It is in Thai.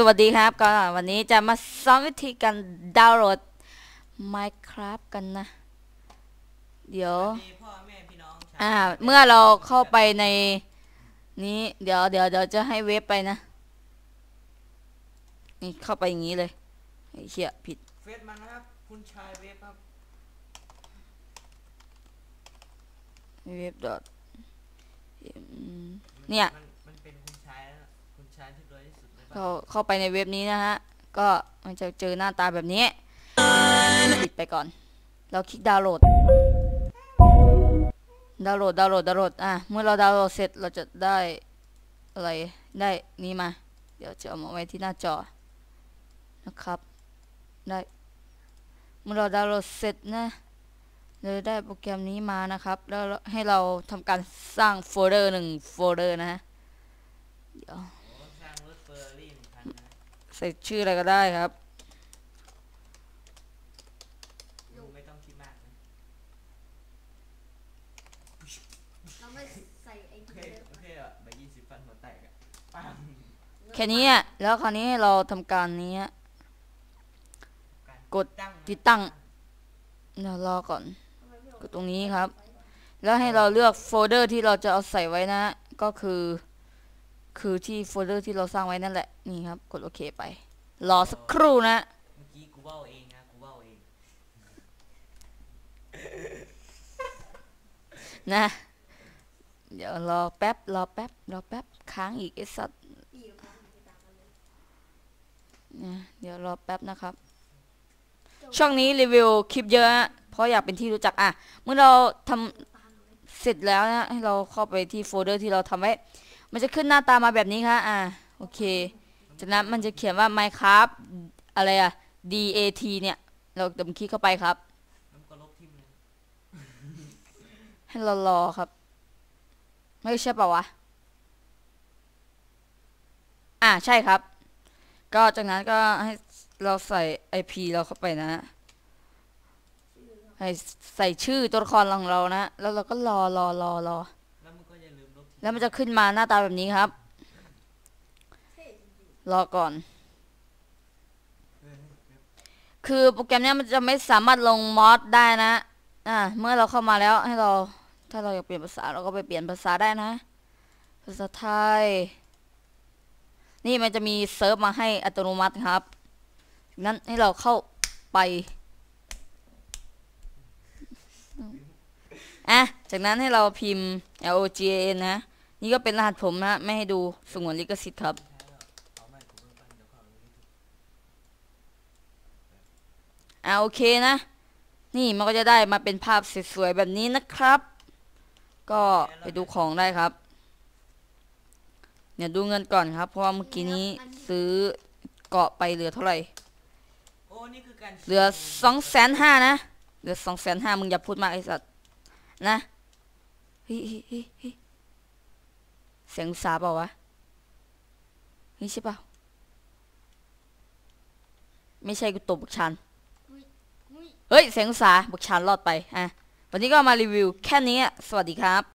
สวัสดีครับก็วันนี้จะมาสอนวิธีการดาวน์โหลด Minecraft กันนะ เดี๋ยวมีพ่อแม่พี่น้องชาวอ่าเมื่อเราเข้าไปในนี้เดี๋ยวเดี๋ยวเดี๋ยวจะให้เว็บไปนะ นี่เข้าไปอย่างนี้เลยไอ้เชี่ยผิดเฟซมันนะครับคุณชายเว็บครับเว็บดอทเนี่ย เข้าเข้าไปในเว็บนี้นะฮะ ก็มันจะเจอหน้าตาแบบนี้ปิดไปก่อน เราคลิกดาวน์โหลด ดาวน์โหลด ดาวน์โหลด ดาวน์โหลด อะ เมื่อเราดาวน์โหลดเสร็จ เราจะได้อะไร ได้นี้มา เดี๋ยวจะเอามาไว้ที่หน้าจอ นะครับ ได้ เมื่อเราดาวน์โหลดเสร็จนะเราได้โปรแกรมนี้มานะครับ แล้วให้เราทำการสร้างโฟลเดอร์หนึ่งโฟลเดอร์นะฮะ เดี๋ยว ใส่ชื่ออะไรก็ได้ครับลุงไม่ต้องคิดมากนะเราไม่ใส่ไอ้โอที่เคเดิมโอเคอะใบยี่สิบฟันหัวแตกอะปังแค่นี้อะแล้วคราวนี้เราทำการนี้อะารกด ตั้งนะติดตั้ง เดี๋ยวรอก่อน กดตรงนี้ครับ แล้วให้เราเลือกโฟลเดอร์ที่เราจะเอาใส่ไว้นะก็คือ คือที่โฟลเดอร์ที่เราสร้างไว้นั่นแหละ นี่ครับ กดโอเคไป รอสักครู่นะ เมื่อกี้กูเบ้าเองนะ กูเบ้าเอง นะ เดี๋ยวรอแป๊บ รอแป๊บ รอแป๊บ ค้างอีกไอ้สัตว์ปีกับมันไม่ต่างกันเลยนะเดี๋ยวรอแป๊บนะครับ ช่องนี้รีวิวคลิปเยอะนะเพราะอยากเป็นที่รู้จักอะ เมื่อเราทำ เสร็จแล้วนะให้เราเข้าไปที่โฟลเดอร์ที่เราทำไว้ มันจะขึ้นหน้าตามาแบบนี้ครับอะโอเค จากนั้นมันจะเขียนว่า Minecraft อะไรอะ DAT เนี่ย เราดมคลิกเข้าไปครับน้ำก็ลบทิมเลยให้เรารอครับ ไม่ใช่เปล่าวะ อ่าใช่ครับ ก็จากนั้นก็ให้เราใส่ IP เราเข้าไปนะ ให้ใส่ชื่อตัวละครของเรานะ แล้วเราก็รอรอรอรอ แล้วมึงก็อย่าลืมลบทิ้งแล้วมันจะขึ้นมาหน้าตาแบบนี้ครับเท่จริงรอก่อนเออเว็บคือโปรแกรมเนี้ยมันจะไม่สามารถลงมอดได้นะ อ่า เมื่อเราเข้ามาแล้วให้เรา ถ้าเราอยากเปลี่ยนภาษาเราก็ไปเปลี่ยนภาษาได้นะ ภาษาไทย นี่มันจะมีเซิร์ฟมาให้อัตโนมัติครับจากนั้นให้เราเข้าไป อะจากนั้นให้เราพิมพ์ L O G A N นะ นี่ก็เป็นรหัสผมนะไม่ให้ดูสงวนลิขสิทธิ์ครับใช่แล้วเอาไม่กูเพิ่งปั้นเดี๋ยวโอเคนะ นี่มันก็จะได้มาเป็นภาพสวยๆแบบนี้นะครับ ก็ไปดูของได้ครับเนี่ยดูเงินก่อนครับ เพราะว่าเมื่อกี้นี้ซื้อเกาะไปเหลือเท่าไหร่เหลือสองแสนห้านะ เหลือสองแสนห้ามึงอย่าพูดมากไอ้สัตว์ นะเฮ้ยเฮ้ยเฮ้ยเฮ้ยเสียงอุตสาห์เปล่าวะเฮ้ยใช่เปล่าไม่ใช่กูตบบักชันอุ้ยเฮ้ยเสียงอุตสาห์บักชันรอดไปอะวันนี้ก็มารีวิวแค่นี้อะสวัสดีครับ